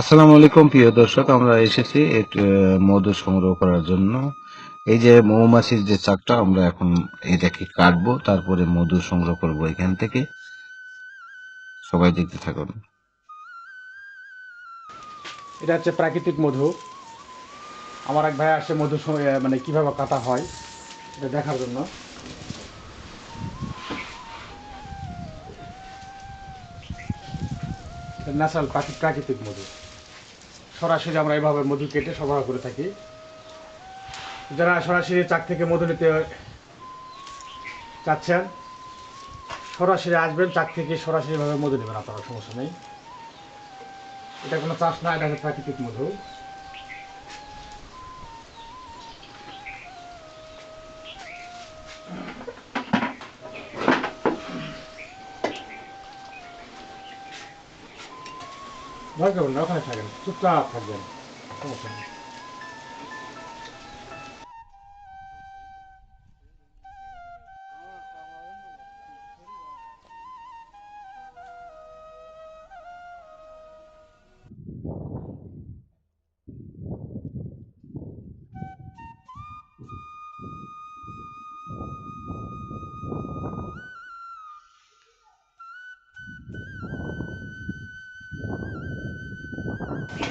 আসসালামু আলাইকুম, প্রিয় দর্শক। আমরা এসেছি মধু সংগ্রহ করার জন্য। এই যে মৌমাছির যে চাকটা, আমরা এখন এটাকে কাটবো, তারপরে মধু সংগ্রহ করব এখান থেকে। সবাই দেখতে থাকুন। এটা হচ্ছে প্রাকৃতিক মধু। আমার এক ভাই আসে মধু মানে কীভাবে কাটা হয়, এটা দেখার জন্য। ন্যাচারাল প্রাকৃতিক মধু। সরাসরি আমরা এভাবে মধু কেটে সরবরাহ করে থাকি। যারা সরাসরি চাক থেকে মধু নিতে চাচ্ছেন, সরাসরি আসবেন, চাক থেকে সরাসরিভাবে মধু নেবেন, আপনারা সমস্যা নেই। এটা কোনো চাষ না, এটা প্রাকৃতিক মধু। ভয় করবেন না ওখানে থাকেন চুপচাপ থাকবেন সমস্যা নেই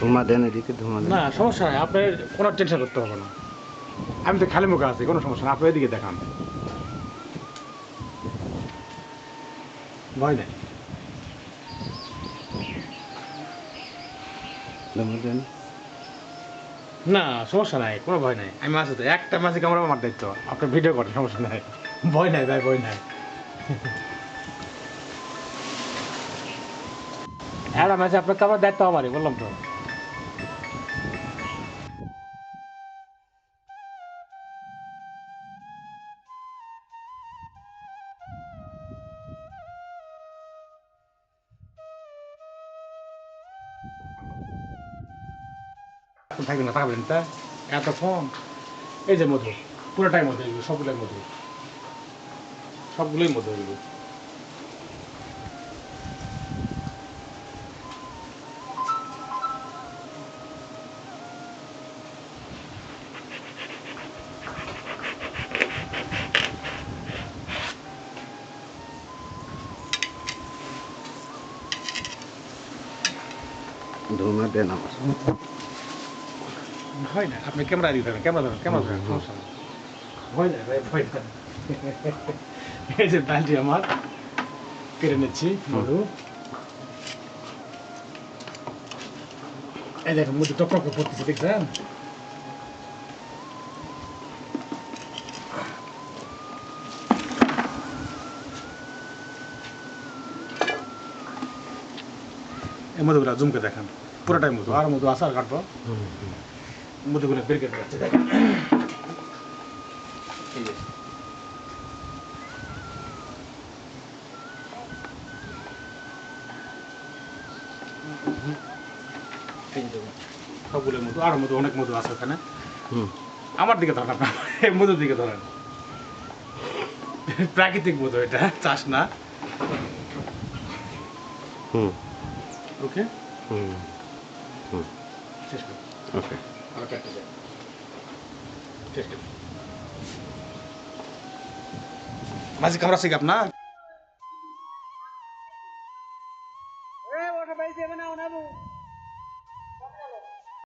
ধুমা দেন এদিকে ধুমা না। সমস্যা নাই আপনার কোনো টেনশন করতে হবে না। আমি তো খালি মুখে আছি কোনো সমস্যা না আপনি এদিকে দেখান। ভয় নেই। দেন না। সমস্যা নাই কোনো ভয় নাই। আমি আছি তো একটা মাঝে কামড়া আমার দায়িত্ব আপনি ভিডিও করেন সমস্যা নাই। ভয় নাই ভাই ভয় নাই। হ্যাঁ মাঝে আপনার কামড়ার দায়িত্ব আমারই বললাম তো। থাকবেন না, থাকবেন তা এতক্ষণ এই যে মধু, পুরোটাই মধু এগুলো, সবগুলোই মধু। সবগুলোই মধু এগুলো। ধুমা দেন আমার। হয় না আপনি ক্যামেরা দিতে হবে ক্যামেরা ধরেন ক্যামেরা ধরেন সমস্যা নেই। ভয় না ভাই ভয় না। এই যে বালটি আমার কেটে নিচ্ছি মধু। এই দেখেন মধু টক টক পড়তেছে দেখছেন? এই জুমকে দেখান পুরোটাই মধু। আর মধু আসার কাটবো। মধুগুলো বের দেখেন। সবগুলো মধু আর মধু অনেক মধু আছে ওখানে। হুম। আমার দিকে ধরেন আপনার মধুর দিকে ধরেন। প্রাকৃতিক মধু এটা চাষ না। হুম। ওকে? হুম। হুম। শেষ ওকে। আর কাটতে করুন মাঝে কামড়া শিখ আপনার